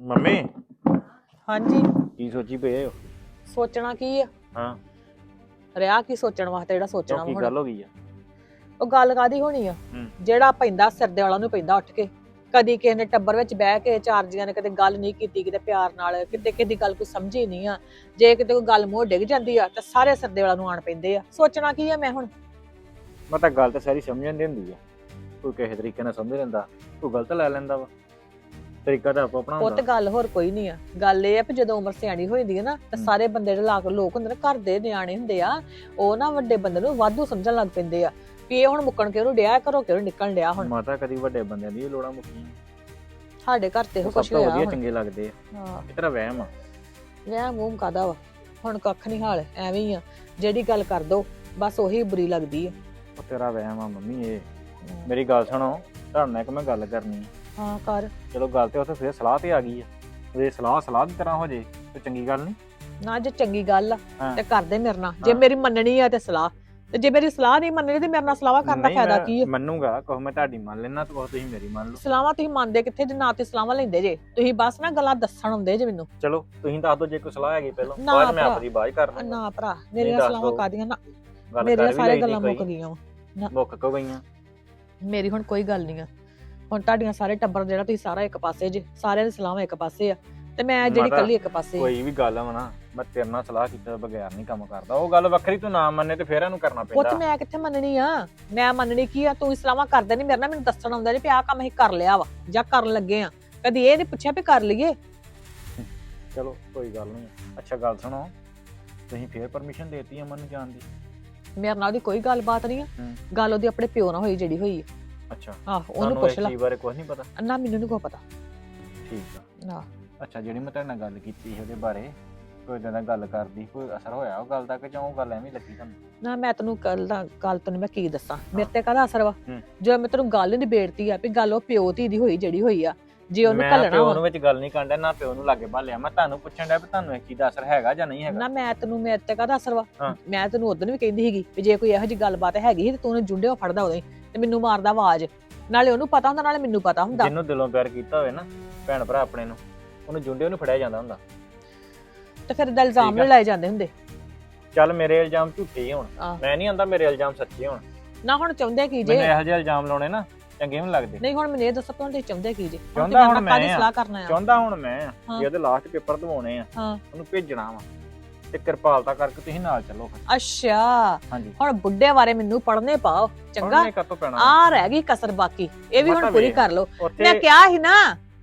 Mummy ਹਾਂਜੀ। ਕੀ ਸੋਚੀ ਪਏ ਹੋ? ਸੋਚਣਾ ਕੀ ਆ? ਹਾਂ। ਰਿਆ ਕੀ ਸੋਚਣ ਵਾਸਤੇ ਜਿਹੜਾ ਸੋਚਣਾ ਕਿਉਂ ਕੀ ਹੁਣ? ਗੱਲ ਹੋ ਗਈ ਆ। ਉਹ ਗੱਲ ਕਾਦੀ ਹੋਣੀ ਆ? ਹੂੰ। ਜਿਹੜਾ ਪੈਂਦਾ ਸਿਰ ਦੇ ਵਾਲਾ ਨੂੰ ਪੈਂਦਾ ਉੱਠ ਕੇ। ਕਦੀ ਕਿਸੇ ਨੇ ਟੱਬਰ ਵਿੱਚ ਬਹਿ ਕੇ ਚਾਰ ਜੀਆਂ ਨੇ ਕਦੇ ਗੱਲ ਨਹੀਂ ਕੀਤੀ ਕਿਤੇ ਪਿਆਰ ਨਾਲ ਕਿਤੇ ਕਿਤੇ ਗੱਲ ਕੋਈ ਸਮਝੀ ਨਹੀਂ ਆ। ਜੇ ਕਿਤੇ ਕੋਈ ਗੱਲ ਮੂੰਹ ਡਿੱਗ ਜਾਂਦੀ ਆ ਤਾਂ ਸਾਰੇ ਸਿਰ ਦੇ ਵਾਲਾ ਨੂੰ ਆਣ ਪੈਂਦੇ ਆ। ਸੋਚਣਾ ਕੀ ਆ ਮੈਂ ਹੁਣ? ਮੈਂ ਤਾਂ ਗੱਲ ਤਾਂ ਸਾਰੀ ਸਮਝਣ ਦੀ ਹੁੰਦੀ ਆ। ਕੋਈ ਕਿਸੇ ਤਰੀਕੇ ਨਾਲ ਸਮਝ ਲੈਂਦਾ ਕੋਈ ਗਲਤ ਲੈ ਲੈਂਦਾ ਵਾ। ਤਰੀਕਾ ਤਾਂ ਆਪੋ ਆਪਣਾ ਉਹ ਤੇ ਹੁੰਦਾ ਗੱਲ ਹੋਰ ਕੋਈ ਨਹੀਂ ਆ। ਗੱਲ ਇਹ ਆ ਵੀ ਜਦੋਂ ਉਮਰ ਸਿਆਣੀ ਹੋ ਜਾਂਦੀ ਹੈ ਨਾ ਤਾਂ। ਸਾਰੇ ਬੰਦੇ ਜਿਹੜੇ ਲਾਕ ਲੋਕ ਹੁੰਦੇ ਨੇ ਘਰ ਦੇ ਨਿਆਣੇ ਹੁੰਦੇ ਆ ਉਹ ਨਾ ਵੱਡੇ ਬੰਦੇ ਨੂੰ ਵਾਧੂ ਸਮਝਣ ਲੱਗ ਪੈਂਦੇ ਆ ਵੀ ਇਹ ਹੁਣ ਮੁੱਕਣ ਕਿਉਂ ਡਿਆ ਘਰੋਂ ਕਿਉਂ ਨਿਕਲਣ ਡਿਆ ਹੁਣ? ਮਾਤਾ ਕਦੀ ਵੱਡੇ ਬੰਦਿਆਂ ਦੀ ਲੋੜਾਂ ਮੁੱਕੀਆਂ। ਸਾਡੇ ਘਰ ਤੇ ਇਹੋ ਕੁਛ ਤੋਂ ਹੋਇਆ ਵਧੀਆ ਹੁਣ। ਚੰਗੇ ਲੱਗਦੇ ਆ। ਹਾਂ। ਇਹ ਤੇਰਾ ਵਹਿਮ ਆ। ਮੈਂ ਮੂੰਹ ਕਾਦਾ ਵਾ? ਹੁਣ ਕੱਖ ਨਹੀਂ ਹਾਲ ਐਵੇਂ ਹੀ ਆ। ਜਿਹੜੀ ਗੱਲ ਕਰ ਦੋ ਬਸ ਉਹੀ ਬੁਰੀ ਲੱਗਦੀ ਆ। ਉਹ ਤੇਰਾ ਵਹਿਮ ਆ ਮੰਮੀ ਇਹ। ਮੇਰੀ ਗੱਲ ਸੁਣੋ ਤੁਹਾਡੇ ਨਾਲ ਇੱਕ ਮੈਂ ਗੱਲ ਕਰਨੀ ਆ। ਹਾਂ ਕਰ। ਚਲੋ ਗੱਲ ਤੇ ਉੱਥੇ ਫੇਰ ਸਲਾਹ ਤੇ ਆ ਗਈ ਆ। ਜੇ ਸਲਾਹ ਸਲਾਹ ਦੀ ਤਰ੍ਹਾਂ ਹੋ ਜੇ ਤੇ ਚੰਗੀ ਗੱਲ ਨਹੀਂ? ਨਾ ਜੇ ਚੰਗੀ ਗੱਲ ਆ ਹਾਂ। ਤੇ ਕਰਦੇ ਮੇਰੇ ਨਾਲ। ਜੇ ਹਾਂ। ਮੇਰੀ ਮੰਨਣੀ ਆ ਤੇ ਸਲਾਹ। ਤੇ ਜੇ ਮੇਰੀ ਸਲਾਹ ਨਹੀਂ ਮੰਨਣੀ ਤੇ ਮੇਰੇ ਨਾਲ ਸਲਾਹਾਂ ਕਰਨ ਦਾ ਨਹੀਂ, ਫਾਇਦਾ ਮੈਂ ਕੀ ਆ? ਮੰਨੂਗਾ ਕਹੋ ਮੈਂ ਤੁਹਾਡੀ ਮੰਨ ਲੈਣਾ ਤੇ ਕਹੋ ਤੁਸੀਂ ਮੇਰੀ ਮੰਨ ਲਓ। ਸਲਾਹਾਂ ਤੁਸੀਂ ਮੰਨਦੇ ਕਿੱਥੇ ਜੇ ਨਾ ਤੇ ਸਲਾਹਾਂ ਲੈਂਦੇ ਜੇ। ਤੁਸੀਂ ਬਸ ਨਾ ਗੱਲਾਂ ਦੱਸਣ ਹੁੰਦੇ ਜੇ ਮੈਨੂੰ। ਚਲੋ ਤੁਸੀਂ ਦੱਸ ਦਿਓ ਜੇ ਕੋਈ ਸਲਾਹ ਹੈਗੀ ਪਹਿਲਾਂ। ਨਾ ਬਾਅਦ 'ਚ ਮੈਂ ਭਰਾ। ਆਪਣੀ ਬਾਅਦ 'ਚ ਕਰ ਲਵਾਂਗਾ ਨਾ ਭਰਾ ਮੇਰੀਆਂ ਦੱਸ ਸਲਾਹਾਂ ਦਿਓ। ਕਾਦੀਆਂ ਨਾ ਗੱਲ ਮੇਰੀਆਂ ਕਰ ਵੀ ਸਾਰੇ ਲਈਦੀ ਗੱਲਾਂ ਮੁੱਕ। ਗਈਆਂ ਵਾ। ਮੁੱਕ ਕਿਉਂ ਗਈਆਂ? ਮੇਰੀ ਹੁਣ ਕੋਈ ਗੱਲ ਨਹੀਂ ਆ। ਹੁਣ ਤੁਹਾਡੀਆਂ ਸਾਰੇ ਟੱਬਰ ਜਿਹੜਾ ਤੁਸੀਂ ਸਾਰਾ ਇੱਕ ਪਾਸੇ ਜੇ ਸਾਰਿਆਂ ਦੀ ਸਲਾਹਾਂ ਇੱਕ ਪਾਸੇ ਆ। ਤੇ ਮੈਂ ਜਿਹੜੀ ਮਾਤਾ, ਕੱਲੀ ਇੱਕ ਪਾਸੇ ਆ। ਕੋਈ ਵੀ ਗੱਲ ਆ ਨਾ ਮੈਂ ਤੇਰੇ ਨਾਲ ਸਲਾਹ ਕੀਤੇ ਬਗੈਰ ਨਹੀਂ ਕੰਮ ਕਰਦਾ। ਉਹ ਗੱਲ ਵੱਖਰੀ ਤੂੰ ਨਾ ਮੰਨੇ ਤੇ ਫੇਰ ਇਹਨੂੰ ਕਰਨਾ ਪੁੱਤ ਪੈਂਦਾ। ਮੈਂ ਕਿੱਥੇ ਮੰਨਣੀ ਆ? ਮੈਂ ਮੰਨਣੀ ਕੀ ਆ? ਤੂੰ ਇਸਲਾਮਾ ਕਰਦਾ ਨਹੀਂ ਮੇਰੇ ਨਾਲ ਮੈਨੂੰ ਦੱਸਣ ਆਉਂਦਾ ਜੀ ਵੀ ਆਹ ਕੰਮ ਅਸੀਂ ਕਰ ਲਿਆ ਵਾ ਜਾਂ ਕਰਨ ਲੱਗੇ ਆ। ਕਦੀ ਇਹ ਨਹੀਂ ਪੁੱਛਿਆ ਵੀ ਕਰ ਲਈਏ? ਚਲੋ ਕੋਈ ਗੱਲ ਨਹੀਂ ਅੱਛਾ ਗੱਲ ਸੁਣੋ। ਤੁਸੀਂ ਫੇਰ ਪਰਮਿਸ਼ਨ ਦੇਤੀ ਅਮਨ ਨੂੰ ਜਾਣ ਦੀ? ਮੇਰੇ ਨਾਲ ਉਹਦੀ ਕੋਈ ਗੱਲਬਾਤ ਨਹੀਂ ਆ। ਹੂੰ। ਗੱਲ ਉਹਦੀ ਆਪਣੇ ਪਿਓ ਨਾਲ ਹੋਈ ਜਿਹੜੀ ਹੋਈ ਆ। ਅੱਛਾ। ਆਹ ਉਹਨੂੰ ਪੁੱਛ ਇਸ ਲੈ। ਚੀਜ਼ ਬਾਰੇ ਕੁਝ ਨਹੀਂ ਪਤਾ? ਨਾ ਮੈਨੂੰ ਨਹੀਂ ਕੋ ਪਤਾ। ਠੀਕ ਆ। ਨਾ। ਅੱਛਾ ਜਿਹੜੀ ਮੈਂ ਤੁਹਾਡੇ ਨਾਲ ਗੱਲ ਕੀਤੀ ਸੀ ਉਹਦੇ ਬਾਰੇ ਕੋਈ ਏਦਾਂ ਦਾ ਗੱਲ ਕਰਦੀ ਕੋਈ ਅਸਰ ਹੋਇਆ ਉਹ ਗੱਲ ਦਾ ਕਿ ਜਾਂ ਉਹ ਗੱਲ ਐਵੇਂ ਹੀ ਲੱਗੀ ਤੁਹਾਨੂੰ? ਨਾ ਮੈਂ ਤੈਨੂੰ ਕੱਲ ਦਾ ਗੱਲ ਤੈਨੂੰ ਮੈਂ ਕੀ ਦੱਸਾਂ? ਮੇਰੇ ਤੇ ਕਾਹਦਾ ਅਸਰ ਵਾ? ਹੂੰ। ਜਦੋਂ ਮੈਂ ਤੈਨੂੰ ਗੱਲ ਨਿਬੇੜਤੀ ਆ ਵੀ ਗੱਲ ਉਹ ਪਿਓ ਧੀ ਦੀ ਹੋਈ ਜਿਹੜੀ ਹੋਈ ਆ ਜੇ ਉਹਨੂੰ ਮੈਂ ਘੱਲਣਾ ਪਿਓ ਵਾ। ਨੂੰ ਵਿੱਚ ਗੱਲ ਨਹੀਂ ਕਰਦਾ ਨਾ ਪਿਓ ਨੂੰ ਲਾਗੇ ਭਾਲਿਆ। ਮੈਂ ਤੁਹਾਨੂੰ ਪੁੱਛਣ ਡਿਆ ਵੀ ਤੁਹਾਨੂੰ ਇਹ ਚੀਜ਼ ਦਾ ਅਸਰ ਹੈਗਾ ਜਾਂ ਨਹੀਂ ਹੈਗਾ? ਨਾ ਮੈਂ ਤੈਨੂੰ ਮੇਰੇ ਤੇ ਕਾਹਦਾ ਅਸਰ ਵਾ? ਹਾਂ। ਮੈਂ ਤੈਨੂੰ ਉਦੋਂ ਵੀ ਕਹਿੰਦੀ ਸੀਗੀ ਵੀ ਜੇ ਕੋਈ ਇਹੋ ਜਿਹੀ ਗੱਲਬਾਤ ਹੈਗੀ ਸੀ ਤੇ ਤੂੰ ਉਹਨੂੰ ਜੁੰਡਿਓ ਫੜਦਾ ਉਦੋਂ ਹੀ। ਤੇ ਮੈਨੂੰ ਮਾਰਦਾ ਆਵਾਜ਼। ਨਾਲੇ ਉਹਨੂੰ ਪਤਾ ਹੁੰਦਾ ਨਾਲੇ ਮੈਨੂੰ ਪਤਾ ਹੁੰਦਾ। ਜਿਹਨੂੰ ਦਿਲੋਂ ਪਿਆਰ ਕੀਤਾ ਹੋਵੇ ਨਾ ਭੈਣ ਭਰਾ ਆਪਣੇ ਨੂੰ ਉਹਨੂੰ ਜੁੰਡੇ ਨੂੰ ਫੜਿਆ ਜਾਂਦਾ ਹੁੰਦਾ। ਤੇ ਫਿਰ ਇਹਦਾ ਇਲਜ਼ਾਮ ਠੀਕ ਆ। ਲਾਏ ਜਾਂਦੇ ਹੁੰਦੇ। ਚੱਲ ਮੇਰੇ ਇਲਜ਼ਾਮ ਝੂਠੇ ਹੀ ਹੋਣ। ਆਹ। ਮੈਂ ਨਹੀਂ ਆਂਦਾ ਮੇਰੇ ਇਲਜ਼ਾਮ ਸੱਚੇ ਹੋਣ। ਨਾ ਹੁਣ ਚਾਹੁੰਦੇ ਕੀ ਜੇ? ਮੈਨੂੰ ਇਹੋ ਜਿਹੇ ਇਲਜ਼ਾਮ ਲਾਉਣੇ ਨਾ ਚੰਗੇ ਨਹੀਂ ਲੱਗਦੇ। ਨਹੀਂ ਹੁਣ ਮੈਨੂੰ ਇਹ ਦੱਸੋ ਤੁਹਾਨੂੰ ਚਾਹੁੰਦੇ ਕੀ ਜੇ? ਚਾਹੁੰਦਾ ਹੁਣ ਮੈਂ ਕਾਹਦੀ ਆ। ਸਲਾਹ ਕਰਨਾ ਆ। ਚਾਹੁੰਦਾ ਹੁਣ ਮੈਂ ਆ। ਹਾਂ। ਲਾਸਟ ਪੇਪਰ ਦਵਾਉਣੇ ਆ। ਹਾਂ। ਉਹਨੂੰ ਭੇਜਣਾ ਵਾ। ਤੇ ਕਿਰਪਾਲਤਾ ਕਰਕੇ ਤੁਸੀਂ ਨਾਲ ਚੱਲੋ ਫਿਰ। ਅੱਛਾ। ਹਾਂਜੀ। ਹੁਣ ਬੁੱਢੇ ਬਾਰੇ ਮੈਨੂੰ ਪੜ੍ਹਨੇ ਪਾਓ ਚੰਗਾ? ਪੜ੍ਹਨੇ ਕਾਹਤੋਂ ਪੈਣਾ? ਆ ਰਹਿ ਗਈ ਕਸਰ ਬਾਕੀ। ਇਹ ਵੀ ਹੁਣ ਪੂਰੀ। ਕਰ ਲਓ। ਮੈਂ ਉੱਥੇ ਕਿਹਾ ਸੀ ਨਾ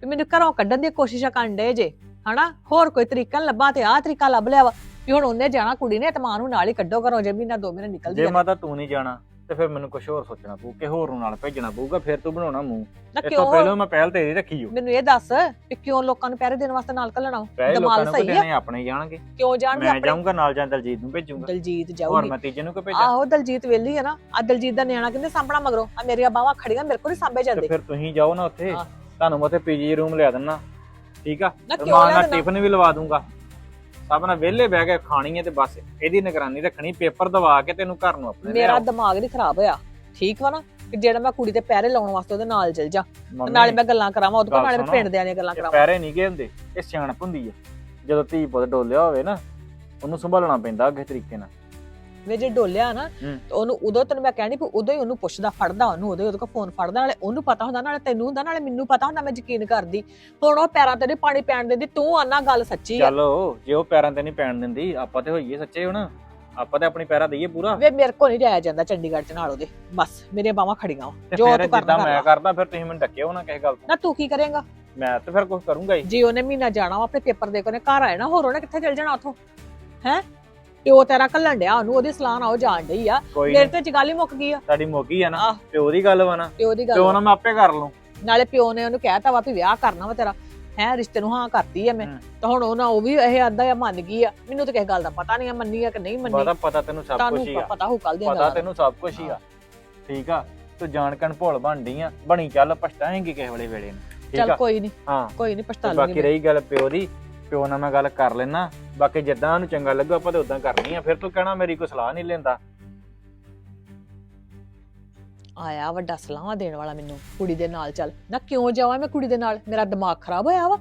ਵੀ ਮੈਨੂੰ ਘਰੋਂ ਕੱਢਣ ਦੀ ਕੋਸ਼ਿਸ਼ਾਂ ਕਰਨ ਡੇ ਜੇ ਹਨਾ? ਹੋਰ ਕੋਈ ਤਰੀਕਾ ਨੀ ਲੱਭਾ ਤੇ ਆਹ ਤਰੀਕਾ ਲੱਭ ਲਿਆ ਵਾ ਵੀ ਹੁਣ ਉਹਨੇ ਜਾਣਾ ਕੁੜੀ ਨੇ ਤੇ ਮਾਂ ਨੂੰ ਨਾਲ ਹੀ ਕੱਢੋ ਘਰੋਂ ਜੇ ਮਹੀਨਾ ਦੋ ਮਹੀਨੇ ਨਿਕਲਦੀ ਜੇ ਆ ਮਾਤਾ ਤੂੰ ਨਹੀਂ ਜਾਣਾ ਤੇ ਫਿਰ ਮੈਨੂੰ ਕੁਝ ਹੋਰ ਸੋਚਣਾ ਪਊ ਕਿ ਹੋਰ ਨੂੰ ਨਾਲ ਭੇਜਣਾ ਪਊਗਾ ਫਿਰ ਤੂੰ ਬਣਾਉਣਾ ਮੂੰਹ। ਨਾ ਇਸ ਤੋਂ ਕਿਉਂ? ਪਹਿਲਾਂ ਮੈਂ ਪਹਿਲ ਤੇਰੀ ਰੱਖੀ ਓ। ਮੈਨੂੰ ਇਹ ਦੱਸ ਵੀ ਕਿਉਂ ਲੋਕਾਂ ਨੂੰ ਪਹਿਰੇ ਦੇਣ ਵਾਸਤੇ ਨਾਲ ਘੱਲਣਾ ਦਿਮਾਗ ਨੂੰ ਸਹੀ ਆ। ਦੇਣੇ ਆਪਣੇ ਹੀ ਜਾਣਗੇ। ਕਿਉਂ ਜਾਣਗੇ ਮੈਂ ਆਪਣੇ? ਜਾਊਂਗਾ ਨਾਲ ਜਾਂ ਦਲਜੀਤ ਨੂੰ ਭੇਜੂਗਾ। ਦਲਜੀਤ ਹੋਰ ਜਾਊਗੀ। ਮੈਂ ਤੀਜੇ ਨੂੰ ਕਿ ਭੇਜਾਂ? ਆਹੋ ਦਲਜੀਤ ਵੇਲੀ ਹੈ ਨਾ। ਆ ਦਲਜੀਤ ਦਾ ਨਿਆਣਾ ਕਿੰਨੇ ਸਾਂਭਣਾ ਮਗਰੋਂ? ਆ ਮੇਰੀਆਂ ਬਾਹਾਂ ਖੜੀਆਂ ਮੇਰੇ ਕੋਲ ਹੀ ਸਾਂਭੇ ਤੇ ਜਾਂਦੇ। ਫਿਰ ਤੁਸੀਂ ਜਾਓ ਨਾ ਉੱਥੇ। ਹਾਂ। ਤੁਹਾਨੂੰ ਮੈਂ ਉੱਥੇ ਪੀਜੀ ਰੂਮ ਲਿਆ ਦਿੰਨਾ। ਠੀਕ ਆ? ਨਾ ਕਿਉਂ ਰਮਾਨ ਨਾਲ ਟਿਫਨ ਵੀ ਲਵਾ ਦੂੰਗਾ। ਸਭ ਨਾਲ ਵਿਹਲੇ ਬਹਿ ਕੇ ਖਾਣੀ ਹੈ ਤੇ ਬਸ ਇਹਦੀ ਨਿਗਰਾਨੀ ਰੱਖਣੀ ਪੇਪਰ ਦਵਾ ਕੇ ਤੈਨੂੰ ਘਰ ਨੂੰ ਆਪਣੇ ਮੇਰਾ। ਦਿਮਾਗ ਨਹੀਂ ਖਰਾਬ ਹੋਇਆ। ਠੀਕ ਵਾ ਨਾ? ਕਿ ਜਿਹੜਾ ਮੈਂ ਕੁੜੀ ਤੇ ਪੈਰੇ ਲਾਉਣ ਵਾਸਤੇ ਉਹਦੇ ਨਾਲ ਚਲ ਜਾ। ਨਾਲੇ ਮੈਂ ਗੱਲਾਂ ਕਰਾਵਾਂ ਉਹਦੇ ਕੋਲ ਨਾਲੇ। ਪਿੰਡ ਦਿਆਂ ਦੀਆਂ ਗੱਲਾਂ ਕਰਾਵਾਂ। ਪੈਰੇ ਨਹੀਂ ਗਏ ਹੁੰਦੇ ਇਹ ਸਿਆਣਪ ਹੁੰਦੀ ਆ। ਜਦੋਂ ਧੀ ਪੁੱਤ ਡੋਲਿਆ ਹੋਵੇ ਨਾ ਉਹਨੂੰ ਸੰਭਾਲਣਾ ਪੈਂਦਾ ਅੱਗੇ ਤਰੀਕੇ ਨਾਲ। ਵੇ ਜੇ ਡੋਲਿਆ ਨਾ। ਤੇ ਉਹਨੂੰ ਉਦੋਂ ਤੈਨੂੰ ਮੈਂ ਕਹਿਣੀ ਵੀ ਉਦੋਂ ਹੀ ਉਹਨੂੰ ਪੁੱਛਦਾ ਫੜਦਾ ਉਹਨੂੰ ਉਹਦੇ ਉਹਦੇ ਕੋਲ ਫੋਨ ਫੜਦਾ ਨਾਲੇ ਉਹਨੂੰ ਪਤਾ ਹੁੰਦਾ ਨਾਲੇ ਤੈਨੂੰ ਹੁੰਦਾ ਨਾਲੇ ਮੈਨੂੰ ਪਤਾ ਹੁੰਦਾ ਮੈਂ ਯਕੀਨ ਕਰਦੀ। ਹੁਣ ਉਹ ਪੈਰਾਂ ਤੇ ਨੀ ਪਾਣੀ ਪੈਣ ਦਿੰਦੀ ਤੂੰ ਆਨਾ ਗੱਲ ਸੱਚੀ ਆ। ਚਲੋ ਜੇ ਉਹ ਪੈਰਾਂ ਤੇ ਨਹੀਂ ਪੈਣ ਦਿੰਦੀ ਆਪਾਂ ਤੇ ਹੋਈਏ ਸੱਚੇ ਹੁਣ। ਆਪਾਂ ਤੇ ਆਪਣੀ ਪੈਰਾਂ ਦਈਏ ਪੂਰਾ। ਵੇ ਮੇਰੇ ਕੋਲ ਨਹੀਂ ਜਾਇਆ ਜਾਂਦਾ ਚੰਡੀਗੜ੍ਹ ਚ ਨਾਲ ਉਹਦੇ। ਬਸ ਮੇਰੀਆਂ ਬਾਹਾਂ ਖੜੀਆਂ ਵਾ। ਤੇ ਜੋ ਫਿਰ ਤੂੰ ਕਰਨਾ ਜਿੱਦਾਂ ਕਰ ਮੈਂ ਲਾ। ਕਰਦਾ ਫਿਰ ਤੁਸੀਂ ਮੈਨੂੰ ਡੱਕਿਓ ਨਾ ਕਿਸੇ ਗੱਲ ਤੋਂ। ਨਾ ਤੂੰ ਕੀ ਕਰੇਂਗਾ? ਮੈਂ ਤੇ ਫਿਰ ਕੁਝ ਕਰੂੰਗਾ ਹੀ। ਜੇ ਉਹਨੇ ਮਹੀਨਾ ਜਾਣਾ ਵਾ ਆਪਣੇ ਪੇਪਰ ਦੇ ਕੇ ਉਹਨੇ ਘਰ ਆਇਆ ਨਾ ਹੋਰ ਉਹਨੇ ਕਿੱਥੇ ਚਲ ਜਾਣਾ ਉਥੋਂ? ਹੈ? ਪਿਓ ਤੇਰਾ ਕੱਲਣ ਡਿਆ ਉਹਨੂੰ ਉਹਦੀ ਸਲਾਹ ਨਾਲ ਉਹ ਜਾਣ ਡਈ ਆ। ਕੋਈ ਮੇਰੇ ਤੇ ਜਗਾਲੀ ਮੁੱਕ ਗਈ ਆ। ਸਾਡੀ ਮੋਗੀ ਆ ਨਾ ਆਹ। ਪਿਓ ਦੀ ਗੱਲ ਵਾ ਨਾ। ਪਿਓ ਦੀ ਗੱਲ ਪਿਓ ਨਾਲ ਮੈਂ ਆਪੇ ਕਰ ਲੂੰ ਨਾਲੇ ਪਿਓ ਨੇ ਉਹਨੂੰ ਕਹਿਤਾ ਵਾ ਵੀ ਵਿਆਹ ਕਰਨਾ ਵਾ ਤੇਰਾ। ਹੈ ਰਿਸ਼ਤੇ ਨੂੰ ਹਾਂ ਕਰਤੀ ਆ ਮੈਂ। ਹਮ। ਤਾਂ ਹੁਣ ਉਹਨਾਂ ਉਹ ਵੀ ਇਹ ਆਂਦਾ ਆ ਮੰਨ ਗਈ ਆ। ਮੈਨੂੰ ਤਾਂ ਕਿਸੇ ਗੱਲ ਦਾ ਪਤਾ ਨਹੀਂ ਆ ਮੰਨੀ ਆ ਕਿ ਨਹੀਂ ਮੰਨੀ। ਪਤਾ ਪਤਾ ਤੈਨੂੰ ਸਭ ਤੁਹਾਨੂੰ ਕੁਝ ਹੀ ਆ। ਪਤਾ ਹੋ ਕੱਲ ਦੀਆਂ ਪਤਾ ਗੱਲਾਂ। ਤੈਨੂੰ ਸਭ ਕੁਝ ਹੀ ਆ। ਠੀਕ ਆ? ਤੂੰ ਜਾਣ ਕਣ ਭੋਲ ਬਣਦੀ ਆ। ਬਣੀ ਚੱਲ ਪਛਤਾਏਂਗੀ ਕਿਸੇ ਵੇਲੇ ਵੇਲੇ ਨੂੰ। ਠੀਕ ਚੱਲ ਆ? ਕੋਈ ਨਹੀਂ। ਹਾਂ। ਕੋਈ ਨਹੀਂ ਪਛਤਾ ਲੂੰਗੀ ਬਾਕੀ ਰਹੀ ਗੱਲ ਪਿਓ ਦੀ। ਪਿਓ ਨਾਲ ਮੈਂ ਗੱਲ ਕਰ ਲੈਣਾ ਬਾਕੀ ਜਿੱਦਾਂ ਉਹਨੂੰ ਚੰਗਾ ਲੱਗੂ, ਆਪਾਂ ਤੇ ਉਦਾਂ ਕਰਨੀ ਆ। ਫਿਰ ਤੂੰ ਕਹਿਣਾ ਮੇਰੀ ਕੋਈ ਸਲਾਹ ਨਹੀਂ ਲੈਂਦਾ। ਆਇਆ ਵੱਡਾ ਸਲਾਹਾਂ ਦੇਣ ਵਾਲਾ ਮੈਨੂੰ, ਕੁੜੀ ਦੇ ਨਾਲ ਚੱਲ। ਨਾ ਕਿਉਂ ਜਾਵਾਂ ਮੈਂ ਕੁੜੀ ਦੇ ਨਾਲ? ਮੇਰਾ ਦਿਮਾਗ ਖਰਾਬ ਹੋਇਆ ਵਾ।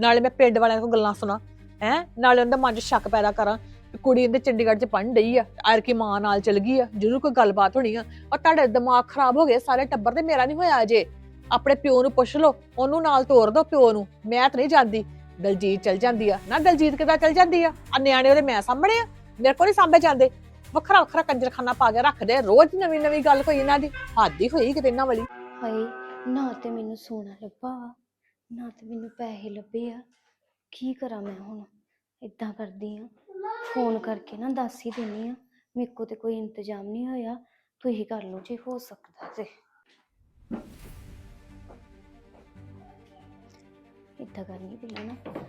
ਨਾਲੇ ਮੈਂ ਪਿੰਡ ਵਾਲਿਆਂ ਕੋਲ ਗੱਲਾਂ ਸੁਣਾ। ਹੈ? ਨਾਲੇ ਉਹਦੇ ਮਨ 'ਚ ਸ਼ੱਕ ਪੈਦਾ ਕਰਾਂ। ਕੁੜੀ ਇਹਦੇ ਚੰਡੀਗੜ੍ਹ 'ਚ ਪੜ੍ਹਨ ਡਈ ਆ। ਆਰ ਕੀ ਮਾਂ ਨਾਲ ਚਲ ਗਈ ਆ। ਜ਼ਰੂਰ ਕੋਈ ਗੱਲਬਾਤ ਹੋਣੀ ਆ। ਔਰ ਤੁਹਾਡੇ ਦਿਮਾਗ ਖਰਾਬ ਹੋ ਗਏ, ਸਾਰੇ ਟੱਬਰ ਤੇ ਮੇਰਾ ਨਹੀਂ ਹੋਇਆ ਅਜੇ। ਆਪਣੇ ਪਿਓ ਨੂੰ ਪੁੱਛ ਲਓ, ਉਹਨੂੰ ਨਾਲ ਤੋਰ ਦੋ ਪਿਓ ਨੂੰ। ਮੈਂ ਤਾਂ ਨਹੀਂ ਜਾਂਦੀ। ਦਲਜੀਤ ਚਲ ਜਾਂਦੀ ਆ। ਨਾ ਦਲਜੀਤ ਕਿੱਦਾਂ ਚਲ ਜਾਂਦੀ ਆ? ਆ ਨਿਆਣੇ ਉਹਦੇ ਮੈਂ ਸਾਹਮਣੇ ਆ। ਮੇਰੇ ਕੋਲ ਨਹੀਂ ਸਾਂਭੇ ਜਾਂਦੇ। ਵੱਖਰਾ ਵੱਖਰਾ ਕੰਜਰਖਾਨਾ ਪਾ ਕੇ ਰੱਖਦੇ ਰੋਜ਼ ਨਵੀਂ ਨਵੀਂ ਗੱਲ ਕੋਈ ਇਹਨਾਂ ਦੀ। ਹੱਦ ਹੀ ਹੋਈ ਕਿਤੇ ਇਹਨਾਂ ਵਾਲੀ। ਹਾਏ, ਨਾ ਤੇ ਮੈਨੂੰ ਸੋਨਾ ਲੱਭਾ, ਨਾ ਤੇ ਮੈਨੂੰ ਪੈਸੇ ਲੱਭੇ ਆ। ਕੀ ਕਰਾਂ ਮੈਂ ਹੁਣ? ਇਦਾਂ ਕਰਦੀ ਆ। ਫੋਨ ਕਰਕੇ ਨਾ ਦੱਸ ਹੀ ਦਿੰਨੀ ਆ। ਮੇਰੇ ਕੋ ਤੇ ਕੋਈ ਇੰਤਜ਼ਾਮ ਨਹੀਂ ਹੋਇਆ। ਤੁਸੀਂ ਕਰ ਲਓ ਜੇ ਹੋ ਸਕਦਾ ਤੇ। ਇੱਦਾਂ ਕਰਨੀ ਪਹਿਲਾਂ ਨਾ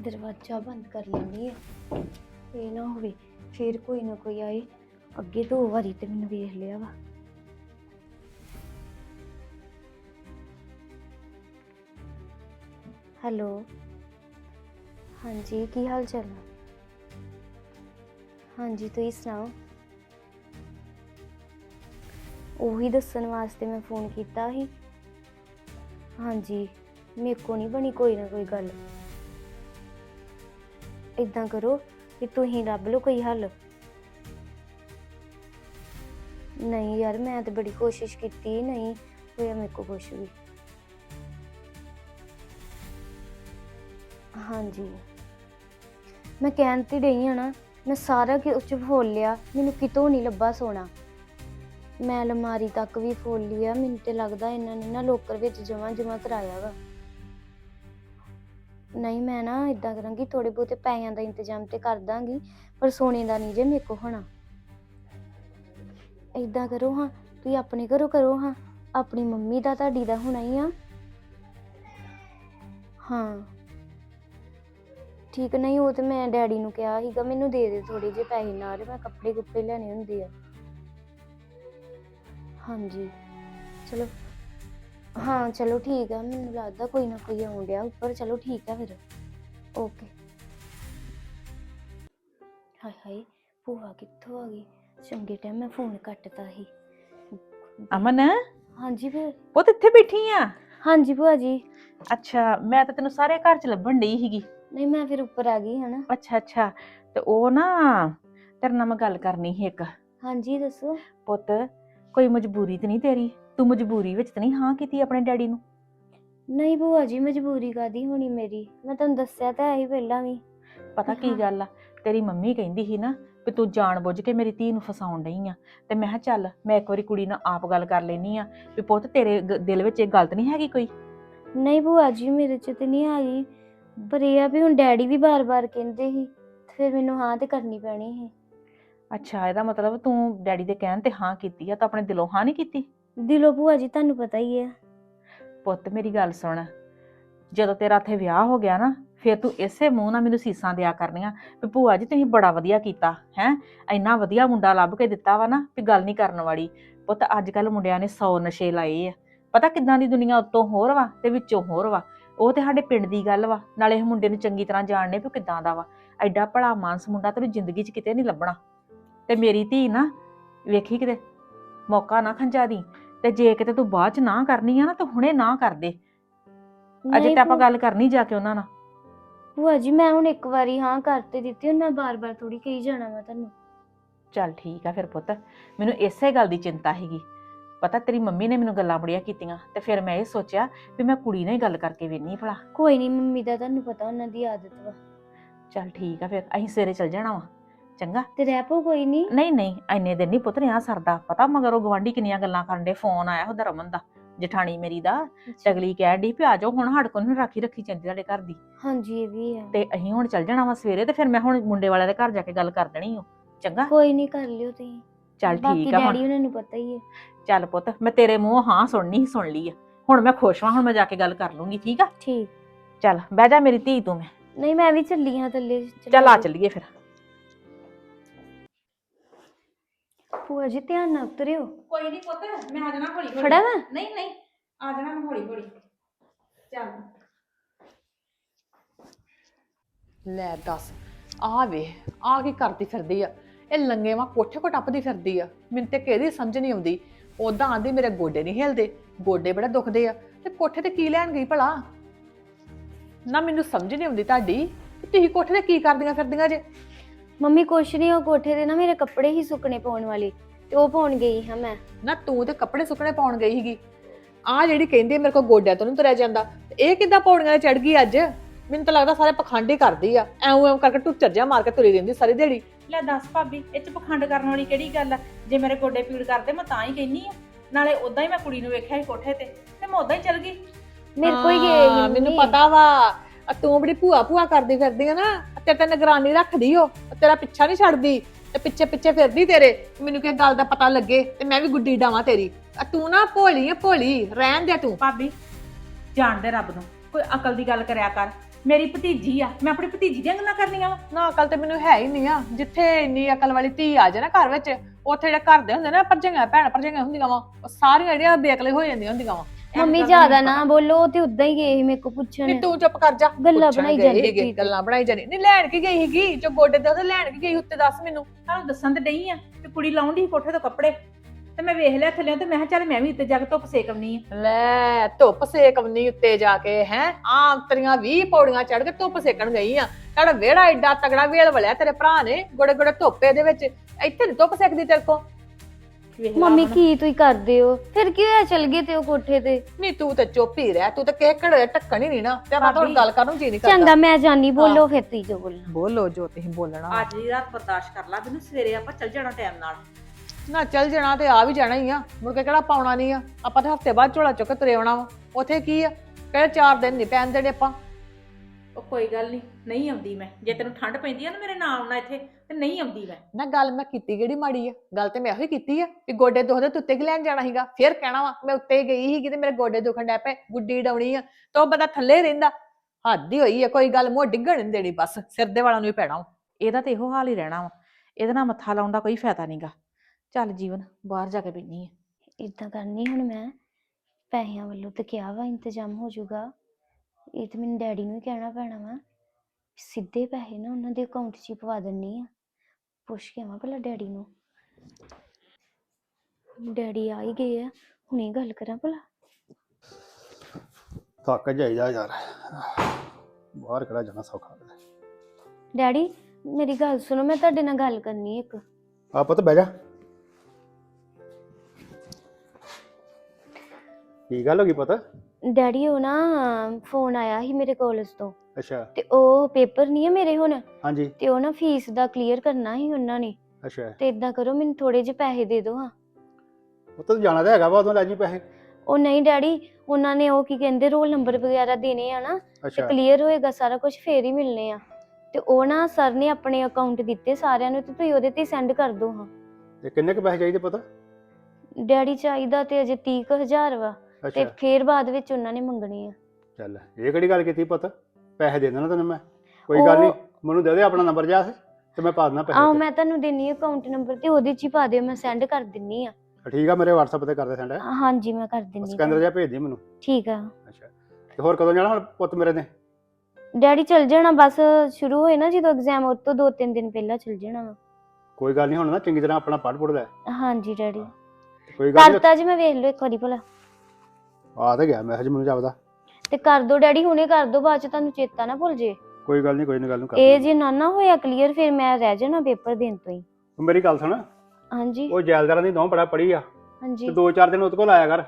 ਦਰਵਾਜ਼ਾ ਬੰਦ ਕਰ ਲੈਂਦੀ ਆ। ਇਹ ਨਾ ਹੋਵੇ, ਫਿਰ ਕੋਈ ਨਾ ਕੋਈ ਆਏ, ਅੱਗੇ ਦੋ ਵਾਰੀ ਤੇ ਮੈਨੂੰ ਵੇਖ ਲਿਆ ਵਾ। ਹੈਲੋ? ਹਾਂਜੀ, ਕੀ ਹਾਲ ਚਾਲ ਹੈ ਹਾਂਜੀ, ਤੁਸੀਂ ਸੁਣਾਓ? ਉਹੀ ਦੱਸਣ ਵਾਸਤੇ ਮੈਂ ਫੋਨ ਕੀਤਾ ਸੀ। ਹਾਂਜੀ। ਮੇਰੇ ਕੋ ਨਹੀਂ ਬਣੀ ਕੋਈ ਨਾ ਕੋਈ ਗੱਲ। ਇਦਾਂ ਕਰੋ ਕਿ ਤੁਸੀਂ ਲੱਭ ਲਓ ਕੋਈ ਹੱਲ। ਨਹੀਂ ਯਾਰ, ਮੈਂ ਤਾਂ ਬੜੀ ਕੋਸ਼ਿਸ਼ ਕੀਤੀ, ਨਹੀਂ, ਹੋਇਆ ਮੇਰੇ ਕੋ ਕੁਛ ਵੀ। ਹਾਂਜੀ। ਮੈਂ ਕਹਿਣ ਤੇ ਡਈ ਆ ਨਾ, ਮੈਂ ਸਾਰਾ ਕਿ ਉੱਚ ਫੋਲ ਲਿਆ, ਮੈਨੂੰ ਕਿਤੋਂ ਨਹੀਂ ਲੱਭਾ ਸੋਨਾ। ਮੈਂ ਅਲਮਾਰੀ ਤੱਕ ਵੀ ਫੋਲ ਲਿਆ, ਮੈਨੂੰ ਤੇ ਲੱਗਦਾ ਇਹਨਾਂ ਨੇ ਨਾ ਲੋਕਰ ਵਿੱਚ ਜਮਾ ਜਮਾ ਕਰਾਇਆ ਵਾ। ਨਹੀਂ, ਮੈਂ ਨਾ ਇਦਾਂ ਕਰਾਂਗੀ ਥੋੜੇ ਬਹੁਤੇ ਪੈਸਿਆਂ ਦਾ ਇੰਤਜ਼ਾਮ ਤੇ ਕਰ ਦਾਂਗੀ, ਪਰ ਸੋਨੇ ਦਾ ਨਹੀਂ ਜੇ ਮੇਰੇ ਕੋ ਹੋਣਾ। ਇਦਾਂ ਕਰੋ ਹਾਂ, ਤੁਸੀਂ ਆਪਣੇ ਘਰੋਂ ਕਰੋ ਹਾਂ, ਆਪਣੀ ਮੰਮੀ ਦਾ, ਤੁਹਾਡੀ ਦਾ ਹੋਣਾ ਹੀ ਆ। ਹਾਂ। ਠੀਕ, ਨਹੀਂ, ਉਹ ਤੇ ਮੈਂ ਡੈਡੀ ਨੂੰ ਕਿਹਾ ਸੀਗਾ, ਮੈਨੂੰ ਦੇ ਦੇ ਥੋੜੇ ਜਿਹੇ ਪੈਸੇ ਨਾਲ, ਮੈਂ ਕੱਪੜੇ ਕੁੱਪੜੇ ਲੈਣੇ ਹੁੰਦੇ ਆ। ਹਾਂਜੀ। ਚਲੋ। ਹਾਂ ਚਲੋ ਠੀਕ ਆ ਮੈਨੂੰ ਲੱਗਦਾ ਕੋਈ ਨਾ ਕੋਈ ਆਉਣ ਡਿਆ ਉੱਪਰ ਚਲੋ ਠੀਕ ਆ ਫਿਰ। ਓਕੇ ਹਾਏ ਹਾਏ ਭੂਆ ਕਿੱਥੋਂ ਆ ਗਈ? ਚੰਗੇ ਟਾਈਮ ਮੈਂ ਫੋਨ ਕੱਟਤਾ ਸੀ। ਅਮਨ? ਹਾਂਜੀ ਫਿਰ ਉਹ ਤੇ ਇੱਥੇ ਬੈਠੀ ਆ? ਹਾਂਜੀ ਭੂਆ ਜੀ। ਅੱਛਾ ਮੈਂ ਤਾਂ ਤੈਨੂੰ ਸਾਰੇ ਘਰ ਚ ਲੱਭਣ ਡਈ ਸੀਗੀ। ਨਹੀਂ ਮੈਂ ਫਿਰ ਉੱਪਰ ਆ ਗਈ ਹਨਾ। ਅੱਛਾ ਅੱਛਾ। ਤੇ ਉਹ ਨਾ ਤੇਰੇ ਨਾਲ ਮੈਂ ਗੱਲ ਕਰਨੀ ਸੀ ਇੱਕ। ਹਾਂਜੀ ਦੱਸੋ। ਪੁੱਤ ਕੋਈ ਮਜਬੂਰੀ ਤੇ ਨਹੀਂ ਤੇਰੀ? ਤੂੰ ਮਜਬੂਰੀ ਵਿੱਚ ਤੇ ਨਹੀਂ ਹਾਂ ਕੀਤੀ ਆਪਣੇ ਡੈਡੀ ਨੂੰ? ਨਹੀਂ ਭੂਆ ਜੀ ਮਜਬੂਰੀ ਕਾਦੀ ਹੋਣੀ ਮੇਰੀ? ਮੈਂ ਤੁਹਾਨੂੰ ਦੱਸਿਆ ਤਾਂ ਹੈ ਹੀ ਪਹਿਲਾਂ ਵੀ। ਪਤਾ ਕੀ। ਗੱਲ ਆ ਤੇਰੀ ਮੰਮੀ ਕਹਿੰਦੀ ਸੀ ਨਾ ਵੀ ਤੂੰ ਜਾਣ ਬੁੱਝ ਕੇ ਮੇਰੀ ਧੀ ਨੂੰ ਫਸਾਉਣ ਡਈ ਆ। ਤੇ ਮੈਂ ਕਿਹਾ ਚੱਲ ਮੈਂ ਇੱਕ ਵਾਰੀ ਕੁੜੀ ਨਾਲ ਆਪ ਗੱਲ ਕਰ ਲੈਣੀ ਆ ਵੀ ਪੁੱਤ ਤੇਰੇ ਗ- ਦਿਲ ਵਿੱਚ ਇਹ ਗਲਤ ਨਹੀਂ ਹੈਗੀ ਕੋਈ? ਨਹੀਂ ਭੂਆ ਜੀ ਮੇਰੇ ਚ ਤੇ ਨਹੀਂ ਆ ਗਈ ਪਰ ਇਹ ਆ ਵੀ ਹੁਣ ਡੈਡੀ ਵੀ ਬਾਰ-ਬਾਰ ਕਹਿੰਦੇ ਸੀ ਤੇ ਫਿਰ ਮੈਨੂੰ ਹਾਂ ਤੇ ਕਰਨੀ ਪੈਣੀ ਸੀ। ਅੱਛਾ ਇਹਦਾ ਮਤਲਬ ਤੂੰ ਡੈਡੀ ਦੇ ਕਹਿਣ ਤੇ ਹਾਂ ਕੀਤੀ ਆ ਤਾਂ ਆਪਣੇ ਦਿਲੋਂ ਹਾਂ ਨਹੀਂ ਕੀਤੀ? ਦਿਲੋਂ ਭੂਆ ਜੀ ਤੁਹਾਨੂੰ ਪਤਾ ਹੀ ਹੈ ਪੁੱਤ ਮੇਰੀ ਗੱਲ ਸੁਣ। ਜਦੋਂ ਤੇਰਾ ਇੱਥੇ ਵਿਆਹ ਹੋ ਗਿਆ ਨਾ, ਫਿਰ ਤੂੰ ਇਸੇ ਮੂੰਹ ਨਾਲ ਮੈਨੂੰ ਸੀਸਾਂ ਦਿਆ ਕਰਨੀਆਂ ਵੀ ਭੂਆ ਜੀ ਤੁਸੀਂ ਬੜਾ ਵਧੀਆ ਕੀਤਾ, ਹੈ? ਇੰਨਾ ਵਧੀਆ ਮੁੰਡਾ ਲੱਭ ਕੇ ਦਿੱਤਾ ਵਾ ਨਾ ਵੀ ਗੱਲ ਨਹੀਂ ਕਰਨ ਵਾਲੀ। ਪੁੱਤ ਅੱਜ ਕੱਲ ਮੁੰਡਿਆਂ ਨੇ 100 ਨਸ਼ੇ ਲਾਏ ਆ। ਪਤਾ ਕਿੱਦਾਂ ਦੀ ਦੁਨੀਆ ਉੱਤੋਂ ਹੋਰ ਵਾ ਤੇ ਵਿੱਚੋਂ ਹੋਰ ਵਾ। ਉਹ ਤੇ ਸਾਡੇ ਪਿੰਡ ਦੀ ਗੱਲ ਵਾ, ਨਾਲੇ ਇਹ ਮੁੰਡੇ ਨੂੰ ਚੰਗੀ ਤਰ੍ਹਾਂ ਜਾਣਨੇ ਵੀ ਕਿੱਦਾਂ ਦਾ ਵਾ। ਐਡਾ ਭਲਾ ਮਾਨਸ ਮੁੰਡਾ ਤੈਨੂੰ ਜ਼ਿੰਦਗੀ 'ਚ ਕਿਤੇ ਨਹੀਂ ਲੱਭਣਾ। ਤੇ ਮੇਰੀ ਧੀ ਨਾ, ਵੇਖੀ ਕਿਤੇ, ਮੌਕਾ ਨਾ ਖੰਜਾ ਦੀ। ਤੇ ਜੇ ਕਿਤੇ ਤੂੰ ਬਾਅਦ 'ਚ ਨਾ ਕਰਨੀ ਆ ਨਾ ਤਾਂ ਹੁਣੇ ਨਾ ਕਰ ਦੇ। ਅਜੇ ਨਹੀਂ ਤਾਂ ਆਪਾਂ ਗੱਲ ਕਰਨੀ ਜਾ ਕੇ ਉਹਨਾਂ ਨਾਲ। ਭੂਆ ਜੀ ਮੈਂ ਹੁਣ ਇੱਕ ਵਾਰੀ ਹਾਂ ਕਰ ਤੇ ਦਿੱਤੀ ਹੁਣ ਮੈਂ ਬਾਰ-ਬਾਰ ਥੋੜੀ ਕਹੀ ਜਾਣਾ ਵਾ ਤੁਹਾਨੂੰ। ਚੱਲ ਠੀਕ ਆ ਫਿਰ ਪੁੱਤ ਮੈਨੂੰ ਇਸੇ ਗੱਲ ਦੀ ਚਿੰਤਾ ਹੈਗੀ ਪਤਾ ਤੇਰੀ ਮੰਮੀ ਨੇ ਮੈਨੂੰ ਗੱਲਾਂ ਬੜੀਆਂ ਕੀਤੀਆਂ ਤੇ ਫਿਰ ਮੈਂ ਇਹ ਸੋਚਿਆ ਵੀ ਮੈਂ ਕੁੜੀ ਨਾਲ ਹੀ ਗੱਲ ਕਰਕੇ ਵੇਖਨੀ ਭਲਾ। ਕੋਈ ਨਹੀਂ ਮੰਮੀ ਦਾ ਤੁਹਾਨੂੰ ਪਤਾ ਉਹਨਾਂ ਦੀ ਆਦਤ ਵਾ। ਚੱਲ ਠੀਕ ਆ ਫਿਰ ਅਸੀਂ ਸਵੇਰੇ ਚੱਲ ਜਾਣਾ ਵਾ। ਚੰਗਾ। ਤੇ ਰਹਿ ਪਓ ਕੋਈ ਨਹੀਂ ਨਹੀਂ ਨਹੀਂ ਐਨੇ ਦਿਨ ਨਹੀਂ ਪੁੱਤ ਰਿਆ ਸਰਦਾ। ਪਤਾ ਮਗਰ ਉਹ ਗਵਾਂਢੀ ਕਿੰਨੀਆਂ ਗੱਲਾਂ ਕਰਨ ਦੇ ਫੋਨ ਆਇਆ ਉਹਦਾ ਰਮਨ ਦਾ ਜਠਾਣੀ ਮੇਰੀ ਦਾ। ਤੇ ਅਗਲੀ ਕਹਿਣ ਡਈ ਵੀ ਆ ਜਾਓ ਹੁਣ ਕੋਲ ਨੀ ਰਾਖੀ ਰੱਖੀ ਜਾਂਦੀ ਤੁਹਾਡੇ ਘਰ ਦੀ। ਹਾਂਜੀ ਇਹ ਵੀ ਹੈ ਤੇ ਅਸੀਂ ਹੁਣ ਚੱਲ ਜਾਣਾ ਵਾ ਸਵੇਰੇ ਤੇ ਫਿਰ ਮੈਂ ਹੁਣ ਮੁੰਡੇ ਵਾਲਿਆਂ ਦੇ ਘਰ ਜਾ ਕੇ ਗੱਲ ਕਰ ਦੇਣੀ ਓ। ਚੰਗਾ? ਕੋਈ ਨਹੀਂ ਕਰ ਲਿਓ ਤੁਸੀਂ। ਚੱਲ ਬਾਕੀ ਠੀਕ ਆ ਡੈਡੀ ਹੁਣ ਉਹਨਾਂ ਨੂੰ ਪਤਾ ਹੀ ਹੈ ਚੱਲ ਪੁੱਤ ਮੈਂ ਤੇਰੇ ਮੂੰਹ ਹਾਂ ਸੁਣਨੀ ਹੀ ਸੁਣ ਲਈ ਆ। ਹੁਣ ਮੈਂ ਖੁਸ਼ ਹਾਂ ਹੁਣ ਮੈਂ ਜਾ ਕੇ ਗੱਲ ਕਰ ਲੂੰਗੀ ਠੀਕ ਆ? ਠੀਕ। ਚੱਲ ਬਹਿ ਜਾ ਮੇਰੀ ਧੀ ਤੂੰ ਮੈਂ। ਨਹੀਂ ਮੈਂ ਵੀ ਚੱਲੀ ਹਾਂ ਥੱਲੇ ਚੱਲ ਆ ਚੱਲੀਏ ਫਿਰ। ਭੂਆ ਜੀ ਧਿਆਨ ਨਾਲ ਉਤਰਿਓ। ਕੋਈ ਨਹੀਂ ਪੁੱਤ ਮੈਂ ਆ ਜਾਣਾ ਹੌਲੀ ਖੜਾ ਵਾ? ਨਹੀਂ ਨਹੀਂ ਆ ਜਾਣਾ ਮੈਂ ਹੌਲੀ ਹੌਲੀ ਚੱਲ। ਲੈ ਦੱਸ ਆ ਵੇ ਆ ਕੀ ਕਰਦੀ ਫਿਰਦੀ ਆ। ਇਹ ਲੰਗੇ ਵਾ ਕੋਠੇ ਕੋ ਟੱਪਦੀ ਫਿਰਦੀ ਆ। ਮੈਨੂੰ ਤੇ ਕਿਹਦੀ ਸਮਝ ਨਹੀਂ ਆਉਂਦੀ। ਉਦਾਂ ਆਂਦੀ ਮੇਰੇ ਗੋਡੇ ਨਹੀਂ ਹਿਲਦੇ ਗੋਡੇ ਬੜੇ ਦੁਖਦੇ ਆ। ਤੇ ਕੋਠੇ ਤੇ ਕੀ ਲੈਣ ਗਈ ਭਲਾ? ਨਾ ਮੈਨੂੰ ਸਮਝ ਨਹੀਂ ਆਉਂਦੀ ਤੁਹਾਡੀ। ਕਿ ਤੁਸੀਂ ਕੋਠੇ ਤੇ ਕੀ ਕਰਦੀਆਂ ਫਿਰਦੀਆਂ ਜੇ? ਮੰਮੀ ਕੁਛ ਨਹੀਂ ਉਹ ਕੋਠੇ ਤੇ ਨਾ ਮੇਰੇ ਕੱਪੜੇ ਹੀ ਸੁੱਕਣੇ ਪਾਉਣ ਵਾਲੇ ਤੇ ਉਹ ਪਾਉਣ ਗਈ ਹਾਂ ਮੈਂ। ਨਾ ਤੂੰ ਤੇ ਕੱਪੜੇ ਸੁੱਕਣੇ ਪਾਉਣ ਗਈ ਸੀਗੀ। ਆ ਜਿਹੜੀ ਕਹਿੰਦੀ ਆ, ਮੇਰੇ ਕੋਲ ਗੋਡਿਆਂ ਤੋਂ ਨਹੀਂ ਤੁਰਿਆ ਜਾਂਦਾ। ਇਹ ਕਿੱਦਾਂ ਪੌੜੀਆਂ ਚੜ ਗਈ ਅੱਜ? ਮੈਨੂੰ ਤਾਂ ਲੱਗਦਾ ਸਾਰੇ ਪਖੰਡ ਹੀ ਕਰਦੀ ਆ। ਐਉਂ ਐਉਂ ਕਰਕੇ ਟੁੱਚਰ ਜਿਹਾ ਮਾਰ ਕੇ ਤੁਰੀ ਰਹਿੰਦੀ ਸਾਰੀ ਦਿਹਾੜੀ। ਲੈ ਦੱਸ ਭਾਬੀ ਇਹ ਚ ਪਖੰਡ ਕਰਨ ਵਾਲੀ ਕਿਹੜੀ ਗੱਲ ਆ? ਜੇ ਮੇਰੇ ਗੋਡੇ ਪੀੜ ਕਰਦੇ ਮੈਂ ਤਾਂ ਹੀ ਕਹਿੰਨੀ ਆ। ਨਾਲੇ ਉਦਾਂ ਹੀ ਮੈਂ ਕੁੜੀ ਨੂੰ ਵੇਖਿਆ ਸੀ ਕੋਠੇ ਤੇ ਤੇ ਮੈਂ ਉਦਾਂ ਹੀ ਚਲ ਗਈ। ਮੇਰੇ ਕੋਈ ਗਏ ਹਾਂ, ਮੈਨੂੰ ਮੰਮੀ। ਪਤਾ ਵਾ। ਆ ਤੂੰ ਬੜੀ ਭੂਆ ਭੂਆ ਕਰਦੀ ਫਿਰਦੀ ਆ ਨਾ ਤੇ ਤੇ ਨਿਗਰਾਨੀ ਰੱਖਦੀ ਓ। ਤੇਰਾ ਪਿੱਛਾ ਨਹੀਂ ਛੱਡਦੀ ਤੇ ਪਿੱਛੇ ਪਿੱਛੇ ਫਿਰਦੀ ਤੇਰੇ। ਮੈਨੂੰ ਕਿਸੇ ਗੱਲ ਦਾ ਪਤਾ ਲੱਗੇ ਤੇ ਮੈਂ ਵੀ ਗੁੱਡੀ ਡਾਵਾਂ ਤੇਰੀ। ਆ ਤੂੰ ਨਾ ਭੋਲੀ ਆ ਭੋਲੀ। ਰਹਿਣ ਦੇ ਤੂੰ। ਭਾਬੀ ਜਾਣਦੇ ਰੱਬ ਨੂੰ। ਕੋਈ ਅਕਲ ਦੀ ਗੱਲ ਕਰਿਆ ਕਰ। ਮੇਰੀ ਭਤੀਜੀ ਆ। ਮੈਂ ਆਪਣੀ ਭਤੀਜੀ ਦੀਆਂ ਗੱਲਾਂ ਕਰਨੀਆਂ ਵਾ। ਨਾ ਅਕਲ ਤੇ ਮੈਨੂੰ ਹੈ ਹੀ ਨਹੀਂ ਆ। ਜਿੱਥੇ ਇੰਨੀ ਅਕਲ ਵਾਲੀ ਧੀ ਆ ਜਾਏ ਨਾ ਘਰ ਵਿੱਚ ਉੱਥੇ ਜਿਹੜੇ ਘਰ ਦੇ ਹੁੰਦੇ ਨਾ ਭਰਜਾਈਆਂ ਭੈਣ ਭਰਜਾਈਆਂ ਹੁੰਦੀਆਂ ਵਾ ਉਹ ਸਾਰੀਆਂ ਜਿਹੜੀਆਂ ਬੇਅਕਲੇ ਹੋ ਜਾਂਦੀਆਂ ਹੁੰਦੀਆਂ ਵਾ। ਮੰਮੀ ਜ਼ਿਆਦਾ ਨਾ ਬੋਲੋ ਉਹ ਤੇ ਉਦਾਂ ਹੀ ਗਏ ਸੀ ਮੇਰੇ ਕੋ ਪੁੱਛਣ। ਨਹੀਂ ਤੂੰ ਚੁੱਪ ਕਰ ਜਾ ਗੱਲਾਂ ਬਣਾਈ ਗਏ ਜਾਂਦੀ ਸੀਗੇ, ਸੀ। ਗੱਲਾਂ ਬਣਾਈ ਜਾਂਦੀ। ਨਹੀਂ ਲੈਣ ਕੀ ਗਈ ਸੀਗੀ? ਜੋ ਗੋਡੇ ਤੇ ਉਹਦੇ ਲੈਣ ਕੀ ਗਈ ਉੱਤੇ ਦੱਸ ਮੈਨੂੰ। ਤੁਹਾਨੂੰ ਦੱਸਣ ਤੇ ਡਈ ਆ ਤੇ ਕੁੜੀ ਲਾਉਂਦੀ ਸੀ ਕੋਠੇ ਤੋਂ ਕੱਪੜੇ। ਤੇ ਮੈਂ ਵੇਖ ਲਿਆ ਥੱਲੇ ਤੇ ਮੈਂ ਕਿਹਾ ਚੱਲ ਮੈਂ ਵੀ ਉੱਤੇ ਜਾ ਕੇ ਧੁੱਪ ਸੇਕ ਆਉਣੀ ਆ। ਲੈ ਧੁੱਪ ਸੇਕਵਨੀ ਉੱਤੇ ਜਾ ਕੇ ਹੈ? ਆਮ ਤਰੀਆਂ 20 ਪੌੜੀਆਂ ਚੜ ਕੇ ਧੁੱਪ ਸੇਕਣ ਗਈ ਆ। ਤੁਹਾਡਾ ਵਿਹੜਾ ਐਡਾ ਤਗੜਾ ਵੇਲ ਵਲਿਆ ਤੇਰੇ ਭਰਾ ਨੇ ਗੋੜੇ ਗੋੜੇ ਧੁੱਪੇ ਦੇ ਵਿੱਚ। ਇੱਥੇ ਨੀ ਧੁੱਪ ਸੇਕਦੀ ਤੇਰੇ ਕੋ ਵੇਖ ਲਾ ਮੰਮੀ ਹੁਣ। ਕੀ ਤੁਸੀਂ ਕਰਦੇ ਹੋ? ਫਿਰ ਕੀ ਹੋਇਆ? ਚਲ ਗਏ ਤੇ ਉਹ ਕੋਠੇ ਤੇ। ਨਹੀਂ ਤੂੰ ਤੇ ਚੁੱਪ ਹੀ ਰਹਿ। ਤੂੰ ਤੇ ਕਿਸੇ ਘੜੇ ਟੱਕਣ ਹੀ ਨਹੀਂ ਨਾ। ਤੇ ਮੈਂ ਤਾਂ ਹੁਣ ਭਾਬੀ। ਗੱਲ ਕਰਨ ਨੂੰ ਜੀ ਨਹੀਂ ਕਰਦਾ। ਚੰਗਾ ਮੈਂ ਜਾਨੀ ਬੋਲੋ ਫਿਰ ਤੁਸੀਂ ਜੋ ਬੋਲਣਾ। ਬੋਲੋ ਜੋ ਤੁਸੀਂ ਬੋਲਣਾ। ਅੱਜ ਦੀ ਰਾਤ ਬਰਦਾਸ਼ਤ ਕਰ ਲਾ ਮੈਨੂੰ। ਸਵੇਰੇ ਆਪਾਂ ਚੱਲ ਜਾਣਾ ਟਾਈਮ ਨਾਲ। ਨਾ ਚੱਲ ਜਾਣਾ ਤੇ ਆ ਵੀ ਜਾਣਾ ਹੀ ਆ। ਮੁੜ ਕੇ ਕਿਹੜਾ ਪਾਉਣਾ ਨਹੀਂ ਆ। ਆਪਾਂ ਤਾਂ ਹਫ਼ਤੇ ਬਾਅਦ ਝੋਲਾ ਚੁੱਕ ਕੇ ਤੁਰੇ ਆਉਣਾ ਵਾ। ਉੱਥੇ ਕੀ ਆ? ਕਿਹੜੇ ਚਾਰ ਦਿਨ ਨਹੀਂ ਪੈਣ ਦੇਣੇ ਆਪਾਂ। ਉਹ ਕੋਈ ਗੱਲ ਨਹੀਂ ਨਹੀਂ ਆਉਂਦੀ ਮੈਂ। ਜੇ ਤੈਨੂੰ ਠੰਡ ਪੈਂਦੀ ਆ ਨਾ ਮੇਰੇ ਨਾਲ ਆਉਣਾ ਇੱਥੇ ਤੇ ਨਹੀਂ ਆਉਂਦੀ ਮੈਂ। ਨਾ ਗੱਲ ਮੈਂ ਕੀਤੀ ਕਿਹੜੀ ਮਾੜੀ ਆ? ਗੱਲ ਤੇ ਮੈਂ ਉਹੀ ਕੀਤੀ ਆ ਕਿ ਗੋਡੇ ਦੁਖਦੇ ਤੂੰ ਉੱਤੇ ਕਿ ਲੈਣ ਜਾਣਾ ਸੀਗਾ? ਫਿਰ ਕਹਿਣਾ ਵਾ ਮੈਂ ਉੱਤੇ ਗਈ ਸੀ ਕਿ ਮੇਰੇ ਗੋਡੇ ਦੁਖਣ ਡੈ ਪਏ ਗੁੱਡੀ ਡਾਉਣੀ ਆ ਤਾਂ ਉਹ ਬੰਦਾ ਥੱਲੇ ਰਹਿੰਦਾ। ਹੱਦ ਹੀ ਹੋਈ ਆ ਕੋਈ ਗੱਲ ਮੂੰਹ ਡਿੱਗਣ ਨਹੀਂ ਦੇਣੀ ਬਸ ਸਿਰ ਦੇ ਵਾਲਾਂ ਨੂੰ ਹੀ ਪੈਣਾ ਵਾ। ਇਹਦਾ ਤੇ ਇਹੋ ਹਾਲ ਹੀ ਰਹਿਣਾ ਵਾ। ਇਹਦੇ ਨਾਲ ਮੱਥਾ ਲਾਉਣ ਦਾ ਕੋਈ ਫਾਇਦਾ ਨਹੀਂਗਾ ਚੱਲ ਜੀਵਨ ਬਾਹਰ ਜਾ ਕੇ ਬੈਣੀ ਆ। ਇਦਾਂ ਕਰਨੀ ਹੁਣ ਮੈਂ। ਪੈਸਿਆਂ ਵੱਲੋਂ ਤੇ ਕਿਹਾ ਵਾ ਇੰਤਜ਼ਾਮ ਹੋ ਜਾਊਗਾ। ਇਹ ਤੇ ਮੈਨੂੰ ਡੈਡੀ ਨੂੰ ਹੀ ਕਹਿਣਾ ਪੈਣਾ ਵਾ। ਸਿੱਧੇ ਪੈਸੇ ਨਾ ਉਹਨਾਂ ਦੇ ਅਕਾਊਂਟ 'ਚ ਹੀ ਪਵਾ ਦਿੰਨੀ ਆ। ਪੁੱਛ ਕੇ ਆਵਾਂ ਭਲਾ ਡੈਡੀ ਨੂੰ। ਡੈਡੀ ਆ ਹੀ ਗਏ ਆ। ਹੁਣੇ ਗੱਲ ਕਰਾਂ ਭਲਾ। ਥੱਕ ਜਾਈਦਾ ਯਾਰ। ਬਾਹਰ ਕਿਹੜਾ ਜਾਣਾ ਸੌਖਾ ਹੈ ਡੈਡੀ ਮੇਰੀ ਗੱਲ ਸੁਣੋ ਮੈਂ ਤੁਹਾਡੇ ਨਾਲ ਗੱਲ ਕਰਨੀ ਇੱਕ। ਆ ਪੁੱਤ ਬਹਿ ਜਾ। ਕੀ ਗੱਲ ਹੋ ਗਈ ਪੁੱਤ? ਡੈਡੀ ਉਹ ਨਾ ਫੋਨ ਆਇਆ ਸੀ ਮੇਰੇ ਕਾਲਜ ਤੋਂ। ਅੱਛਾ। ਤੇ ਉਹ ਪੇਪਰ ਨਹੀਂ ਹੈ ਮੇਰੇ ਹੁਣ। ਹਾਂਜੀ। ਤੇ ਉਹ ਨਾ ਫੀਸ ਦਾ ਕਲੀਅਰ ਕਰਨਾ ਸੀ ਉਹਨਾਂ ਨੇ। ਅੱਛਾ। ਤੇ ਇਦਾਂ ਕਰੋ ਮੈਨੂੰ ਥੋੜੇ ਜਿਹੇ ਪੈਸੇ ਦੇ ਦਿਓ ਹਾਂ। ਪੁੱਤ ਤੂੰ ਜਾਣਾ ਤਾਂ ਹੈਗਾ ਵਾ ਉਦੋਂ ਲੈ ਜੀ ਪੈਸੇ। ਉਹ ਨਹੀਂ ਡੈਡੀ ਉਹਨਾਂ ਨੇ ਉਹ ਕੀ ਕਹਿੰਦੇ ਰੋਲ ਨੰਬਰ ਵਗੈਰਾ ਦੇਣੇ ਆ ਨਾ ਤੇ ਅੱਛਾ। ਕਲੀਅਰ ਹੋਏਗਾ ਸਾਰਾ ਕੁਝ ਫੇਰ ਹੀ ਮਿਲਨੇ ਆ। ਤੇ ਉਹ ਨਾ ਸਰ ਨੇ ਆਪਣੇ ਅਕਾਊਂਟ ਦਿੱਤੇ ਸਾਰਿਆਂ ਨੂੰ ਤੇ ਤੁਸੀਂ ਉਹਦੇ ਤੇ ਸੈਂਡ ਕਰ ਦਿਓ ਹਾਂ। ਤੇ ਕਿੰਨੇ ਕੁ ਪੈਸੇ ਚਾਹੀਦੇ ਪੁੱਤ? ਡੈਡੀ ਚਾਹੀਦਾ ਤੇ ਅਜੇ 30000 ਵਾ। ਤੇ ਅੱਛਾ। ਫੇਰ ਬਾਅਦ ਵਿੱਚ ਉਹਨਾਂ ਨੇ ਮੰਗਣੇ ਆ। ਚੱਲ ਇਹ ਕਿਹੜੀ ਗੱਲ ਕੀਤੀ ਪੁੱਤ? ਪੈਸੇ ਦੇ ਦੇਣਾ ਤੈਨੂੰ ਮੈਂ। ਕੋਈ ਗੱਲ ਨਹੀਂ ਮੈਨੂੰ ਦੇ ਦੇ ਆਪਣਾ ਨੰਬਰ ਜਾ ਤੇ ਮੈਂ ਪਾ ਦੇਣਾ ਪੈਸੇ ਆਹੋ। ਮੈਂ ਤੁਹਾਨੂੰ ਦਿੰਨੀ ਅਕਾਊਂਟ ਨੰਬਰ ਤੇ ਉਹਦੇ ਚ ਹੀ ਪਾ ਦਿਓ ਮੈਂ ਸੈਂਡ ਕਰ ਦਿੰਨੀ ਆ। ਠੀਕ ਆ ਮੇਰੇ WhatsApp ਤੇ ਕਰ ਦੇ ਸੈਂਡ ਹਾਂਜੀ ਮੈਂ ਕਰ ਦਿੰਨੀ ਸਕੈਨਰ ਜਿਹਾ ਭੇਜ ਦੀ ਮੈਨੂੰ। ਠੀਕ ਆ। ਅੱਛਾ। ਤੇ ਹੋਰ ਕਦੋਂ ਜਾਣਾ ਹੁਣ ਪੁੱਤ ਮੇਰੇ ਨੇ ਡੈਡੀ ਚਲ ਜਾਣਾ ਬਸ ਸ਼ੁਰੂ ਹੋਏ ਨਾ ਜਦੋਂ ਐਗਜ਼ਾਮ ਉਹ ਤੋਂ ਦੋ ਤਿੰਨ ਦਿਨ ਪਹਿਲਾਂ ਚਲ ਜਾਣਾ ਵਾ। ਕੋਈ ਗੱਲ ਨਹੀਂ ਹੁਣ ਨਾ ਚੰਗੀ ਤਰ੍ਹਾਂ ਆਪਣਾ ਪੜ੍ਹ ਪੁੜ ਲੈ। ਹਾਂਜੀ ਡੈਡੀ। ਕੋਈ ਗੱਲ ਨਹੀਂ ਕਰਤਾ ਜੀ ਮੈਂ ਵੇਖ ਲਓ ਇੱਕ ਵਾਰੀ ਭਲਾ। ਆ ਤਾਂ ਗਿਆ ਮੈਸੇਜ ਮੈਨੂੰ ਜਾਪਦਾ। ਤੇ ਕਰ ਦੋ ਡੈਡੀ ਹੁਣੇ ਕਰ ਦੋ ਬਾਅਦ ਚ ਤੁਹਾਨੂੰ ਚੇਤਾ ਨਾ ਭੁੱਲ ਜੇ। ਕੋਈ ਗੱਲ ਨਹੀਂ ਕੋਈ ਨਹੀਂ ਗੱਲ ਨੂੰ ਕਰ ਇਹ। ਜੇ ਨਾ ਨਾ ਹੋਇਆ ਕਲੀਅਰ ਫਿਰ ਮੈਂ ਰਹਿ ਜਾਣਾ ਪੇਪਰ ਦੇਣ ਤੋਂ ਹੀ। ਤੂੰ ਮੇਰੀ ਗੱਲ ਸੁਣ। ਹਾਂਜੀ। ਉਹ ਜੈਲਦਾਰਾਂ ਦੀ ਨੌ ਬੜਾ ਪੜੀ ਆ। ਹਾਂਜੀ। ਤੇ ਦੋ ਚਾਰ ਦਿਨ ਉਹਦੇ ਕੋਲ ਆਇਆ ਕਰ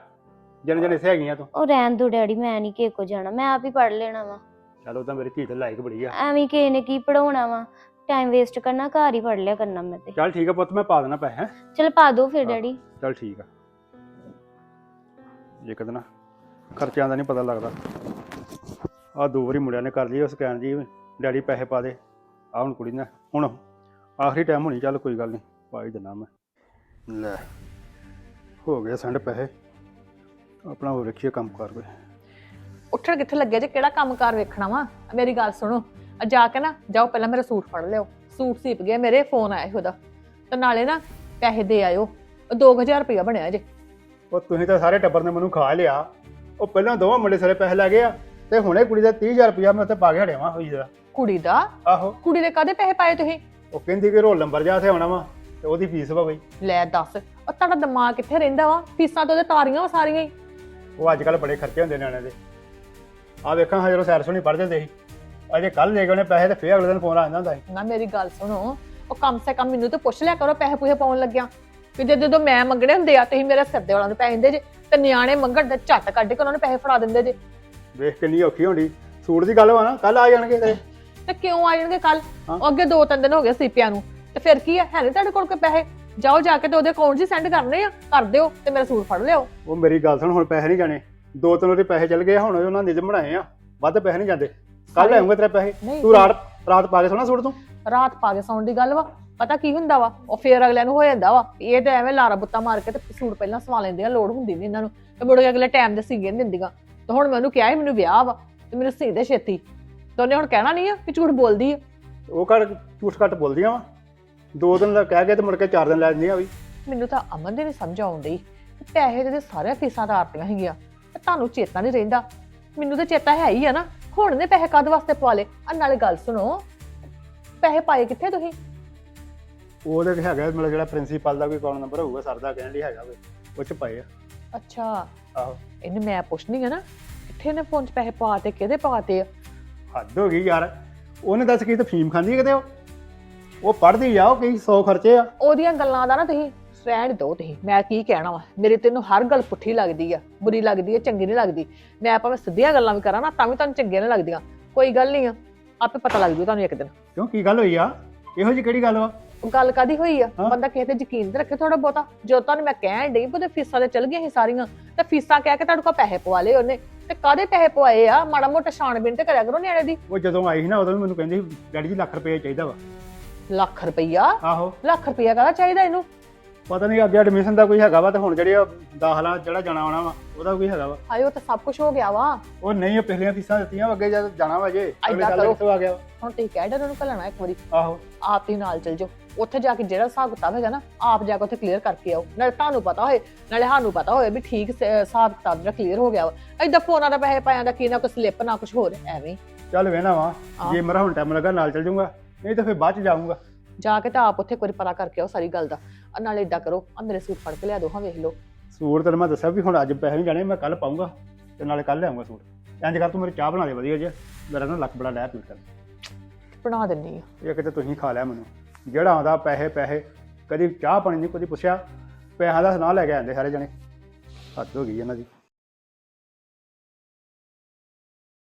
ਜਨ ਜਨ ਇੱਥੇ ਹੈਗੀਆਂ ਤੂੰ। ਉਹ ਰਹਿਣ ਦੋ ਡੈਡੀ ਮੈਂ ਨਹੀਂ ਕਿਸੇ ਕੋ ਜਾਣਾ ਮੈਂ ਆਪ ਹੀ ਪੜ ਲੈਣਾ ਵਾ। ਚਲ ਤਾਂ ਮੇਰੀ ਧੀ ਤੇ ਲਾਇਕ ਬੜੀ ਆ। ਐਵੇਂ ਕਿਸੇ ਨੇ ਕੀ ਪੜਾਉਣਾ ਵਾ। ਟਾਈਮ ਵੇਸਟ ਕਰਨਾ ਘਰ ਹੀ ਪੜ ਲਿਆ ਕਰਨਾ ਮੈਂ ਤੇ। ਚੱਲ ਠੀਕ ਆ ਪੁੱਤ ਮੈਂ ਪਾ ਦੇਣਾ ਪੈਸੇ ਚਲ ਪਾ ਦੋ ਫਿਰ। ਡੈਡੀ। ਚੱਲ ਠੀਕ ਆ। ਜੇ ਕਦੇ ਨਾ ਖਰਚਿਆਂ ਦਾ ਨਹੀਂ ਪਤਾ ਲੱਗਦਾ। ਆ ਦੋ ਵਾਰੀ ਮੁੰਡਿਆਂ ਨੇ ਕਰ ਲਈ ਉਹ ਸਕੈਨ ਜੀ ਡੈਡੀ ਪੈਸੇ ਪਾ ਦੇ। ਆ ਹੁਣ ਕੁੜੀ ਨੇ ਹੁਣ ਆਖਰੀ ਟਾਈਮ ਹੋਣੀ ਚੱਲ ਕੋਈ ਗੱਲ ਨਹੀਂ ਪਾ ਹੀ ਮੈਂ। ਲੈ ਹੋ ਗਿਆ ਸੰਡ ਪੈਸੇ। ਆਪਣਾ ਹੋ ਰੱਖੀਏ ਕੰਮ ਕਰ ਕੋਈ। ਉੱਠਣ ਕਿੱਥੇ ਲੱਗੇ ਜੇ? ਕਿਹੜਾ ਕੰਮਕਾਰ ਵੇਖਣਾ ਵਾ? ਮੇਰੀ ਗੱਲ ਸੁਣੋ। ਆ ਜਾ ਕੇ ਨਾ ਜਾਓ ਪਹਿਲਾਂ ਮੇਰਾ ਸੂਟ ਫੜ ਲਿਓ। ਸੂਟ ਸੀਪ ਗਿਆ ਮੇਰੇ ਫੋਨ ਆਇਆ ਉਹਦਾ। ਤੇ ਨਾਲੇ ਨਾ ਪੈਸੇ ਦੇ ਆਇਓ। ਉਹ 2000 ਰੁਪਇਆ ਬਣਿਆ ਜੇ। ਉਹ ਤੁਸੀਂ ਤਾਂ ਸਾਰੇ ਟੱਬਰ ਨੇ ਮੈਨੂੰ ਖਾ ਲਿਆ। ਉਹ ਪਹਿਲਾਂ ਦੋਵਾਂ ਮੁੰਡੇ ਸਾਰੇ ਪੈਸੇ ਲੈ ਗਏ ਆ ਤੇ ਹੁਣੇ ਕੁੜੀ ਦਾ 30000 ਰੁਪਇਆ ਮੈਂ ਉੱਤੇ ਪਾ ਕੇ ਹੜਿਆ ਵਾਂ ਹੋਈ ਜਰਾ ਕੁੜੀ ਦਾ? ਆਹੋ। ਕੁੜੀ ਦੇ ਕਾਦੇ ਪੈਸੇ ਪਾਏ ਤੁਸੀਂ? ਉਹ ਕਹਿੰਦੀ ਕਿ ਰੋਲ ਨੰਬਰ ਜਾ ਤੇ ਆਉਣਾ ਵਾ ਤੇ ਉਹਦੀ ਫੀਸ ਵਾ ਬਈ। ਲੈ ਦੱਸ ਉਹ ਤੁਹਾਡਾ ਦਿਮਾਗ ਕਿੱਥੇ ਰਹਿੰਦਾ ਵਾ? ਫੀਸਾਂ ਤਾਂ ਉਹਦੇ ਤਾਰੀਆਂ ਵਾ ਸਾਰੀਆਂ ਹੀ। ਉਹ ਅੱਜ ਕੱਲ ਬੜੇ ਖਰਚੇ ਹੁੰਦੇ ਨਿਆਣਿਆਂ ਦੇ। ਆ ਵੇਖਾਂ ਹਾਂ ਜਦੋਂ ਸੈਰ ਸੁਣੀ ਪੜ ਜਾਂਦੇ ਸੀ। ਅਜੇ ਕੱਲ ਦੇ ਗਏ ਉਹਨੇ ਪੈਸੇ ਤੇ ਫੇਰ ਅਗਲੇ ਦਿਨ ਫੋਨ ਆ ਜਾਂਦਾ ਹੁੰਦਾ ਸੀ। ਨਾ ਮੇਰੀ ਗੱਲ ਸੁਣੋ ਉਹ ਕਮ ਸੇ ਕਮ ਮੈਨੂੰ ਤਾਂ ਪੁੱਛ ਲਿਆ ਕਰੋ ਪੈਸੇ ਪੂਸੇ ਪਾਉਣ ਲੱਗਿਆ। ਕਿ ਜਦੋਂ ਮੈਂ ਮੰਗਣੇ ਹੁੰਦੇ ਆ ਤੁਸੀਂ ਮੇਰੇ ਸਿਰ ਦੇ ਵਾਲਾਂ ਨੂੰ ਪੈਸੇ ਦਿੰਦੇ ਜੇ। ਤੇ ਨਿਆਣੇ ਮੰਗਣ ਦੇ ਝੱਟ ਕੱਢ ਕੇ ਉਹਨਾਂ ਨੂੰ ਪੈਸੇ ਫੜਾ ਦਿੰਦੇ ਜੇ। ਵੇਖ ਕਿੰਨੀ ਔਖੀ ਹੋਣੀ। ਸੂਟ ਦੀ ਗੱਲ ਵਾ ਨਾ ਕੱਲ ਆ ਜਾਣਗੇ ਤੇਰੇ ਤੇ ਕਿਉਂ ਆ ਜਾਣਗੇ ਕੱਲ ਹਾਂ। ਅੱਗੇ ਦੋ ਤਿੰਨ ਦਿਨ ਹੋ ਗਏ ਸੀਪਿਆਂ ਨੂੰ। ਤੇ ਫਿਰ ਕੀ ਹੈ ਹੈ ਨੀ ਤੁਹਾਡੇ ਕੋਲ ਕੋਈ ਪੈਸੇ? ਜਾਓ ਜਾ ਕੇ ਤੇ ਉਹਦੇ ਅਕਾਊਂਟ 'ਚ ਸੈਂਡ ਕਰਨੇ ਆ। ਕਰ ਦਿਓ ਤੇ ਮੇਰਾ ਸੂਟ ਫੜ ਲਿਓ ਉਹ ਮੇਰੀ ਗੱਲ ਸੁਣ ਹੁਣ ਪੈਸੇ ਨਹੀਂ ਜਾਣੇ। ਦੋ ਤਿੰਨ ਉਹਦੇ ਪੈਸੇ ਚੱਲ ਗਏ ਹੁਣ ਉਹਨਾਂ ਨਿਯਮ ਬਣਾਏ ਆ। ਵੱਧ ਪੈਸੇ ਨਹੀਂ ਜਾਂਦੇ। ਕੱਲ ਸਾਰੇ- ਆਉਂਗਾ ਤੇਰੇ ਪੈਸੇ। ਨਹੀਂ ਤੂੰ ਰਾਤ ਰਾਤ ਪਾ ਕੇ ਸੋਣਾ ਸੂਟ ਤੂੰ? ਰਾਤ ਪਾ ਕੇ ਸੌਣ ਦੀ ਗੱਲ ਵਾ। ਪਤਾ ਕੀ ਹੁੰਦਾ ਵਾ? ਉਹ ਫੇਰ ਅਗਲਿਆਂ ਨੂੰ ਹੋ ਜਾਂਦਾ ਵਾ ਇਹ ਤੇ ਐਵੇਂ ਲਾਰਾ ਬੁੱਤਾ ਮਾਰ ਕੇ ਤੇ ਸੂਟ ਪਹਿਲਾਂ ਸਵਾ ਲੈਂਦੇ ਆ ਲੋੜ ਹੁੰਦੀ ਨਹੀਂ ਇਹਨਾਂ ਨੂੰ। ਤੇ ਮੁੜ ਕੇ ਅਗਲੇ ਟਾਈਮ ਦੇ ਸੀਗੇ ਨਹੀਂ ਦਿੰਦੀਆਂ। ਤੇ ਹੁਣ ਮੈਂ ਉਹਨੂੰ ਕਿਹਾ ਸੀ ਮੈਨੂੰ ਵਿਆਹ ਵਾ ਤੇ ਮੈਨੂੰ ਸੀ ਦੇ ਛੇਤੀ। ਤੇ ਉਹਨੇ ਹੁਣ ਕਹਿਣਾ ਨਹੀਂ ਆ ਕਿ ਝੂਠ ਬੋਲਦੀ ਆ। ਉਹ ਘਰ ਝੂਠ ਘੱਟ ਬੋਲਦੀਆਂ ਵਾ। ਦੋ ਦਿਨ ਦਾ ਕਹਿ ਕੇ ਤੇ ਮੁੜ ਕੇ ਚਾਰ ਦਿਨ ਲੈ ਜਾਂਦੀਆਂ ਵੀ। ਮੈਨੂੰ ਤਾਂ ਅਮਨ ਦੇ ਨਹੀਂ ਸਮਝ ਆਉਂਦੀ ਪੈਸੇ ਤੇ ਇਹਦੇ ਸਾਰੇ ਫੀਸਾਂ ਦਾ ਆਰਤੀਆਂ ਹੈਗੀਆਂ ਤੇ ਤੁਹਾਨੂੰ ਚੇਤਾ ਨਹੀਂ ਰਹਿੰਦਾ। ਮੈਨੂੰ ਤਾਂ ਚੇਤਾ ਹੈ ਹੀ ਆ ਨਾ। ਹੁਣ ਨੇ ਪੈਸੇ ਕਦ ਵਾਸਤੇ ਪਵਾ ਲਏ? ਆ ਨਾਲੇ ਗੱਲ ਸੁਣੋ। ਪੈਸੇ ਪਾਏ ਕਿੱਥੇ ਤੁਸੀਂ? ਉਹਦੇ ਹੈਗਾ ਮਤਲਬ ਜਿਹੜਾ ਪ੍ਰਿੰਸੀਪਲ ਦਾ ਕੋਈ ਅਕਾਊਂਟ ਨੰਬਰ ਹੋਊਗਾ ਸਰ ਦਾ ਕਹਿਣ ਲਈ ਹੈਗਾ ਵੇ ਉਹ ਚ ਪਏ ਆ। ਅੱਛਾ। ਆਹੋ। ਇਹਨੇ ਮੈਂ ਪੁੱਛਣੀ ਆ ਨਾ ਕਿੱਥੇ ਨੇ ਫੋਨ 'ਚ ਪੈਸੇ ਪਾਤੇ ਕਿਹਦੇ ਪਾਤੇ ਆ? ਹੱਦ ਹੋ ਗਈ ਯਾਰ। ਉਹਨੇ ਦੱਸ ਕੀ ਤੇ ਫੀਮ ਖਾਂਦੀ ਹੈ ਕਿਤੇ ਉਹ? ਉਹ ਪੜਦੀ ਆ ਉਹ ਕਈ 100 ਖਰਚੇ ਆ। ਉਹਦੀਆਂ ਗੱਲਾਂ ਦਾ ਨਾ ਤੁਸੀਂ ਰਹਿਣ ਦਿਓ ਤੁਸੀਂ ਮੈਂ ਕੀ ਕਹਿਣਾ ਵਾ। ਮੇਰੇ ਤੈਨੂੰ ਹਰ ਗੱਲ ਪੁੱਠੀ ਲੱਗਦੀ ਆ ਬੁਰੀ ਲੱਗਦੀ ਆ ਚੰਗੀ ਨਹੀਂ ਲੱਗਦੀ। ਮੈਂ ਭਾਵੇਂ ਸਿੱਧੀਆਂ ਗੱਲਾਂ ਵੀ ਕਰਾਂ ਨਾ ਤਾਂ ਵੀ ਤੁਹਾਨੂੰ ਚੰਗੀਆਂ ਨਹੀਂ ਲੱਗਦੀਆਂ। ਕੋਈ ਗੱਲ ਨਹੀਂ ਆ ਆਪੇ ਪਤਾ ਲੱਗ ਜੂ ਤੁਹਾਨੂੰ ਇੱਕ ਦਿਨ। ਕਿਉਂ ਕੀ ਗੱਲ ਹੋਈ ਆ? ਇਹੋ ਜੀ ਕਿਹੜੀ ਗੱਲ ਵਾ? ਗੱਲ ਕਾਦੀ ਹੋਈ ਆ? ਹਾਂ। ਬੰਦਾ ਕਿਸੇ ਤੇ ਯਕੀਨ ਤੇ ਰੱਖੇ ਥੋੜਾ ਬਹੁਤਾ। ਜੋ ਤੁਹਾਨੂੰ ਮੈਂ ਕਹਿਣ ਡਈ ਉਹਦੇ ਫੀਸਾਂ ਤੇ ਚਲ ਗਈਆਂ ਸੀ ਸਾਰੀਆਂ ਤੇ ਫੀਸਾਂ ਕਹਿ ਕੇ ਤੁਹਾਡੇ ਕੋਲ ਪੈਸੇ ਪਵਾ ਲਏ ਉਹਨੇ। ਤੇ ਕਾਦੇ ਪੈਸੇ ਪਵਾਏ ਆ? ਮਾੜਾ ਮੋਟਾ ਛਾਣਬੀਨ ਤੇ ਕਰਿਆ ਕਰੋ ਨਿਆਣੇ ਦੀ। ਉਹ ਜਦੋਂ ਆਈ ਸੀ ਨਾ ਉਦੋਂ ਵੀ ਮੈਨੂੰ ਕਹਿੰਦੀ ਸੀ, ਡੈਡੀ ਜੀ ਲੱਖ ਰੁਪਏ ਚਾਹੀਦਾ ਵਾ। ਲੱਖ ਰੁਪਈਆ? ਆਹੋ। ਲੱਖ ਰੁਪਈਆ ਕਾਹਦਾ ਚਾਹੀਦਾ ਇਹਨੂੰ? ਪਤਾ ਨਹੀਂ ਅੱਗੇ ਐਡਮਿਸ਼ਨ ਦਾ ਕੋਈ ਹੈਗਾ ਵਾ ਤੇ ਹੁਣ ਜਿਹੜੇ ਦਾਖਲਾ ਜਿਹੜਾ ਜਾਣਾ ਆਉਣਾ ਵਾ ਉਹਦਾ ਕੋਈ ਹੈਗਾ ਵਾ। ਹਾਏ ਉਹ ਤਾਂ ਸਭ ਕੁਝ ਹੋ ਗਿਆ ਵਾ। ਉਹ ਨਹੀਂ ਉਹ ਪਿਛਲੀਆਂ ਫੀਸਾਂ ਦਿੱਤੀਆਂ ਅੱਗੇ ਜਦ ਜਾਣਾ ਵਾ ਜੇ ਅਗਲੇ ਸਾਲ ਕਰੋ। ਕਿੱਥੋਂ ਆ ਗਿਆ ਵਾ? ਹੁਣ ਤੁਸੀਂ ਕਹਿ ਡੇ ਉਹਨੂੰ ਘੱਲਣਾ ਇੱਕ ਵਾਰੀ। ਆਹੋ। ਆਪ ਹੀ ਨਾਲ ਚਲ ਜਾਓ। ਉੱਥੇ ਜਾ ਕੇ ਜਿਹੜਾ ਹਿਸਾਬ ਕਿਤਾਬ ਹੈਗਾ ਨਾ ਆਪ ਜਾ ਕੇ ਉੱਥੇ ਕਲੀਅਰ ਕਰਕੇ ਆਓ। ਨਾਲੇ ਤੁਹਾਨੂੰ ਪਤਾ ਹੋਏ ਨਾਲੇ ਸਾਨੂੰ ਪਤਾ ਹੋਏ ਵੀ ਠੀਕ ਸ- ਹਿਸਾਬ ਕਿਤਾਬ ਜਿਹੜਾ ਕਲੀਅਰ ਹੋ ਗਿਆ ਏਦਾਂ ਫੋਨਾਂ ਦਾ ਪੈਸੇ ਪਾਇਆ ਦਾ ਕੀ ਨਾ ਕੋਈ ਸਲਿੱਪ ਨਾ ਕੁਝ ਹੋਰ ਐਵੇਂ ਹੀ। ਚੱਲ ਵੇਣਾ ਵਾ। ਜੇ ਮੇਰਾ ਹੁਣ ਟਾਈਮ ਲੱਗਾ ਨਾਲ ਚੱਲ ਜਾਊਂਗਾ ਨਹੀਂ ਤਾਂ ਫਿਰ ਬਾਅਦ ਚ ਜਾਊਂਗਾ। ਜਾ ਕੇ ਤਾਂ ਆਪ ਉੱਥੇ ਵਾਰੀ ਪਤਾ ਕਰਕੇ ਆਓ ਸਾਰੀ ਗੱਲ ਦਾ। ਆ ਨਾਲੇ ਏਦਾਂ ਕਰੋ ਆ ਮੇਰੇ ਸੂਟ ਫੜ ਕੇ ਲਿਆ ਦਿਓ ਹਾਂ ਵੇਖ ਲਓ। ਸੂਟ ਤੈਨੂੰ ਮੈਂ ਦੱਸਿਆ ਵੀ ਹੁਣ ਅੱਜ ਪੈਸੇ ਨਹੀਂ ਜਾਣੇ ਮੈਂ ਕੱਲ ਪਾਉਂਗਾ ਤੇ ਨਾਲੇ ਕੱਲ ਲਿਆਉਂਗਾ ਸੂਟ। ਇੰਜ ਕਰ ਤੂੰ ਮੇਰੀ ਚਾਹ ਬਣਾ ਦੇ ਵਧੀਆ ਜਿਹਾ। ਮੇਰਾ ਨਾ ਲੱਕ ਬੜਾ ਲੈ ਕਰ ਬਣਾ ਦਿੰਨੀ ਆ। ਇਹ ਕਿਤੇ ਤੁਸੀਂ ਖਾ ਲਿਆ ਮੈਨੂੰ। ਜਿਹੜਾ ਆਉਂਦਾ, ਪੈਸੇ ਪੈਸੇ। ਕਦੀ ਚਾਹ ਪਾਣੀ ਨਹੀਂ, ਕਦੀ ਪੁੱਛਿਆ। ਪੈਸਿਆਂ ਦਾ ਸੁਣਾ ਲੈ ਕੇ ਆਂਦੇ ਸਾਰੇ ਜਣੇ। ਹੱਦ ਹੋ ਗਈ ਇਹਨਾਂ ਦੀ।